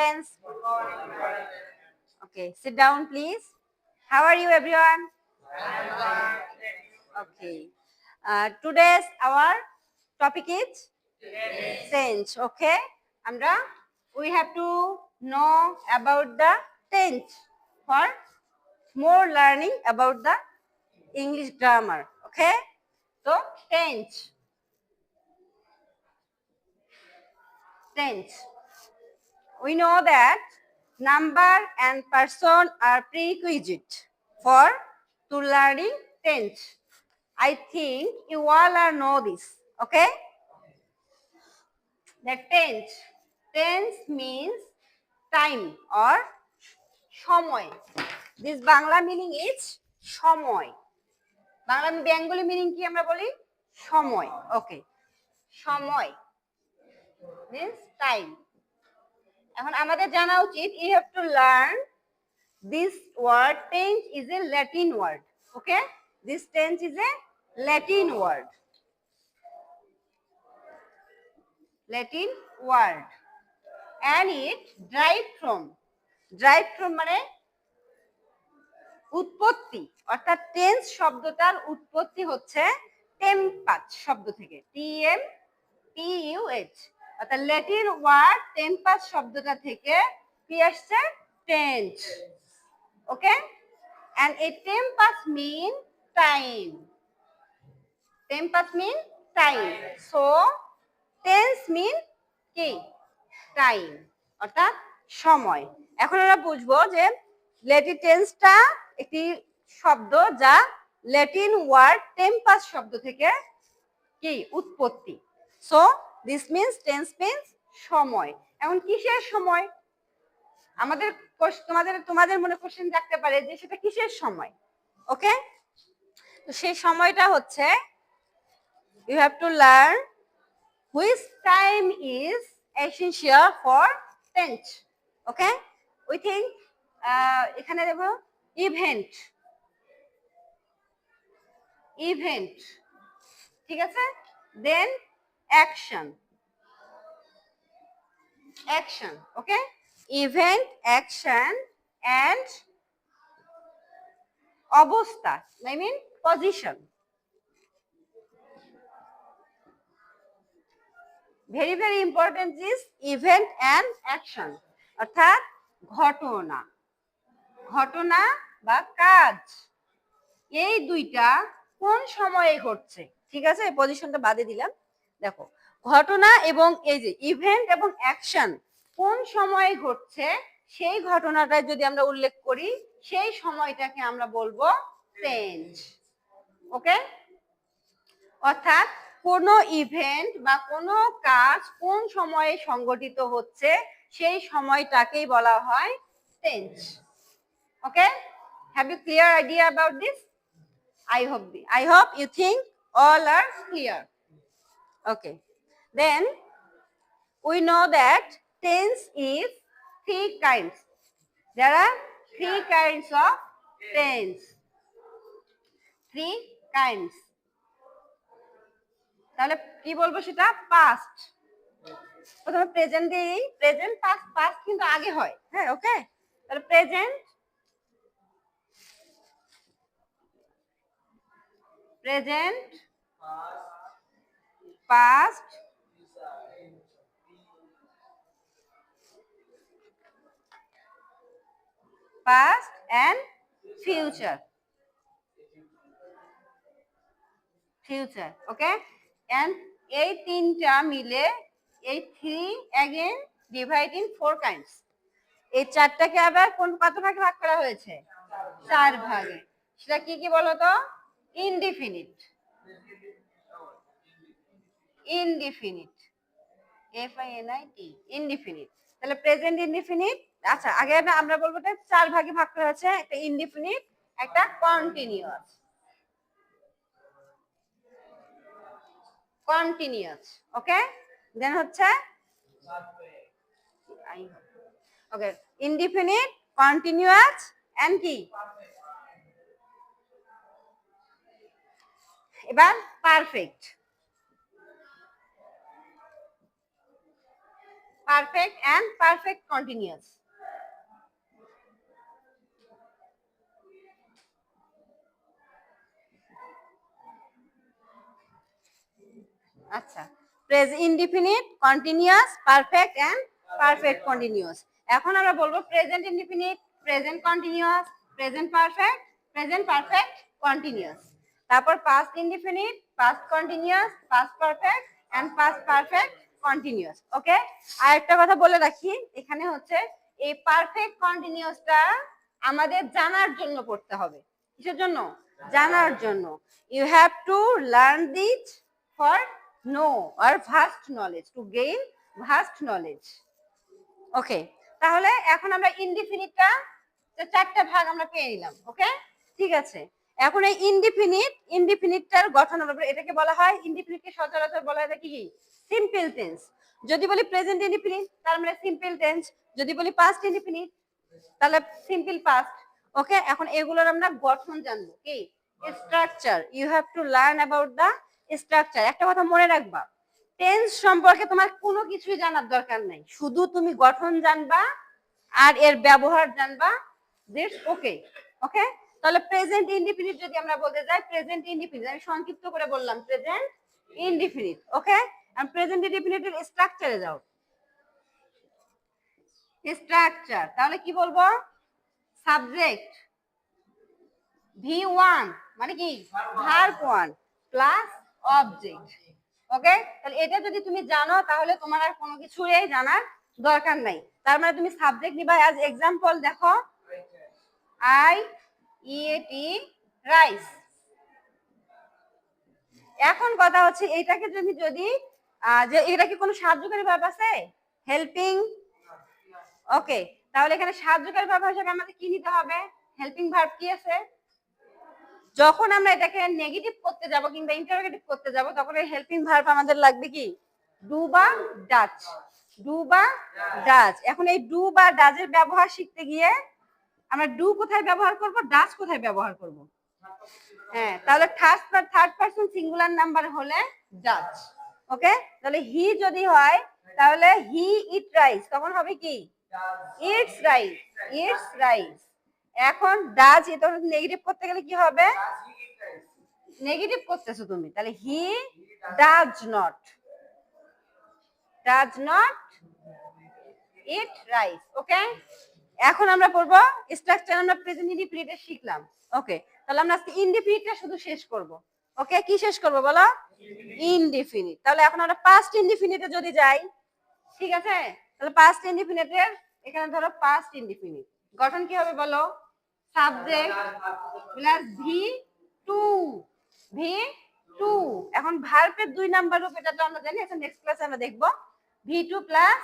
friends. Okay, sit down, please. How are you, everyone? Okay. Uh, today's our topic is tense. Okay, Amra, we have to know about the tense for more learning about the English grammar. Okay, so tense. Tense. We know that number and person are prerequisite for to learning tense. I think you all are know this. Okay? The tense. Tense means time or সময়. This Bangla meaning is সময়. Bangla Bengali meaning কি আমরা বলি সময় ওকে সময় means time এখন আমাদের জানা উচিত you have to learn this word tense is a Latin word okay this tense is a Latin word Latin word and it drive from drive from মানে উৎপত্তি, অর্থাৎ টেন্স শব্দটার উৎপত্তি হচ্ছে টেম্পাস শব্দ থেকে T M P U H অর্থাৎ Latin word tempus শব্দটা থেকে কি আসছে? Tense okay? And a tempus mean time. tempus mean time. So, tense mean কি? টাইম অর্থাৎ সময়। এখন আমরা বুঝব যে ল্যাটিন টেন্সটা একটি শব্দ যা ল্যাটিন ওয়ার্ড টেম্পাস শব্দ থেকে কি? উৎপত্তি। So this means tense means সময়। এখন কিসের সময়? আমাদের তোমাদের তোমাদের মনে কোশ্চেন থাকতে পারে যে সেটা কিসের সময়? ওকে তো সেই সময়টা হচ্ছে you have to learn which time is essential for tense okay we think এখানে দেখো ইভেন্ট ইভেন্ট ঠিক আছে? Then action action okay event action and অবস্থা I mean position very very important is event and action অর্থাৎ ঘটনা ঘটনা বা কাজ। এই দুইটা কোন সময়ে ঘটছে? ঠিক আছে পজিশনটা বাদে দিলাম। দেখো ঘটনা এবং এই যে ইভেন্ট এবং অ্যাকশন কোন সময়ে ঘটছে সেই ঘটনাটা যদি আমরা উল্লেখ করি সেই সময়টাকে আমরা বলব টেন্স ওকে অর্থাৎ কোন ইভেন্ট বা কোনো কাজ কোন সময়ে সংগঠিত হচ্ছে সেই সময়টাকেই বলা হয় tense okay have you clear idea about this I the, I hope you think all are clear. Okay. Then we know that tense is three kinds. There are three kinds of tense. Three kinds. তাহলে কি বলব সেটা past প্রথমে present দিই present past past কিন্তু আগে হয় হ্যাঁ ওকে তাহলে present present past past and future future, okay? And এই তিনটা মিলে এই three again divide in four kinds এই চারটাকে আবার কোন কত ভাগে ভাগ করা হয়েছে? চার ভাগে। সেটা কি কি বলতো? Indefinite indefinite F I N I T indefinite তাহলে প্রেজেন্ট ইনডিফিনিট আচ্ছা আগে আমরা বলব চার ভাগে ভাগ করা আছে একটা ইনডিফিনিট একটা কন্টিনিউয়াস কন্টিনিউয়াস ওকে দেন হচ্ছে ওকে ইনডিফিনিট কন্টিনিউয়াস এন্ড কি? এবার perfect perfect and perfect continuous আচ্ছা praise indefinite continuous perfect and perfect continuous এখন আমরা বলব present indefinite present continuous present perfect present perfect continuous তারপর past indefinite past continuous past perfect and past perfect continuous okay আর একটা কথা বলে রাখি, এখানে হচ্ছে এই পারফেক্ট কন্টিনিউয়াসটা আমাদের জানার জন্য পড়তে হবে। কিসের জন্য? জানার জন্য। You have to learn this for know R vast knowledge to gain vast knowledge okay তাহলে এখন আমরা ইনডিফিনিটটা চারটা ভাগ আমরা পেয়ে নিলাম ওকে ঠিক আছে। এখন এই ইনডিফিনিট ইনডিফিনিটটার গঠন এটাকে বলা হয় ইনডিফিনিটকে সচরাচর বলা হয় কি সিম্পল টেন্স যদি বলি প্রেজেন্ট ইনডিফিনিট তার মানে সিম্পল টেন্স যদি বলি পাস্ট ইনডিফিনিট তাহলে সিম্পল পাস্ট ওকে এখন এগুলোর আমরা গঠন জানব, কি? Structure you have to learn about the structure একটা কথা মনে রাখবা টেন্স সম্পর্কে তোমার কোনো কিছুই জানার দরকার নাই। শুধু তুমি গঠন জানবা আর এর ব্যবহার জানবা দিস ওকে ওকে তাহলে প্রেজেন্ট ইনডিফিনিট যদি আমরা বলতে যাই প্রেজেন্ট ইনডিফিনিট আমি সংক্ষিপ্ত করে বললাম প্রেজেন্ট ইনডিফিনিট ওকে আর প্রেজেন্ট ইনডিফিনিটের স্ট্রাকচারে যাও। স্ট্রাকচার তাহলে কি বলব? সাবজেক্ট ভি ওয়ান মানে কি? Verb one plus object okay তাহলে এটা যদি তুমি জানো, তাহলে তোমার আর কোনো কিছুই জানার দরকার নাই। তার মানে তুমি সাবজেক্ট নিবা অ্যাজ এক্সাম্পল দেখো। I E A T rice. এখন কথা হচ্ছে এইটাকে যদি যদি যে এটা কি কোনো সাহায্যকারী ভাব আছে? হেল্পিং ওকে তাহলে এখানে সাহায্যকারী ভাব হিসেবে আমাদের কি নিতে হবে? হেল্পিং ভার্ব কি আছে? যখন আমরা এটাকে নেগেটিভ করতে যাব কিংবা ইন্টারোগেটিভ করতে যাব, তখন এই হেল্পিং ভার্ব আমাদের লাগবে কি? ডু বা ডাচ ডু বা ডাচ এখন এই ডু বা ডাচের ব্যবহার শিখতে গিয়ে আমরা ডু কোথায় ব্যবহার করব ডাচ কোথায় ব্যবহার করব? হ্যাঁ তাহলে third third person singular number হলে ডাচ ওকে তাহলে হি যদি হয়, তাহলে হি ইট রাইস তখন হবে কি? ইটস রাইস ইটস রাইস এখন ডাজ এটা নেগেটিভ করতে গেলে কি হবে? নেগেটিভ করতেছো তুমি, তাহলে he does not does not eat rice okay এখন আমরা পড়ব স্ট্রাকচার আমরা প্রেজেন্ট ইনডিফিনিটে শিখলাম। ওকে তাহলে আমরা আজকে ইনডিফিনিটটা শুধু শেষ করব। ওকে কি শেষ করব বলো? ইনডিফিনিট তাহলে এখন আমরা পাস্ট ইনডিফিনিটে যদি যাই, ঠিক আছে? তাহলে পাস্ট ইনডিফিনিটের এখানে ধরো পাস্ট ইনডিফিনিট গঠন কি হবে বলো? Subject plus V two V two এখন ভার্বের দুই নাম্বার রূপ, এটা তো আমরা জানি, এখন নেক্সট ক্লাসে আমরা দেখব। V two plus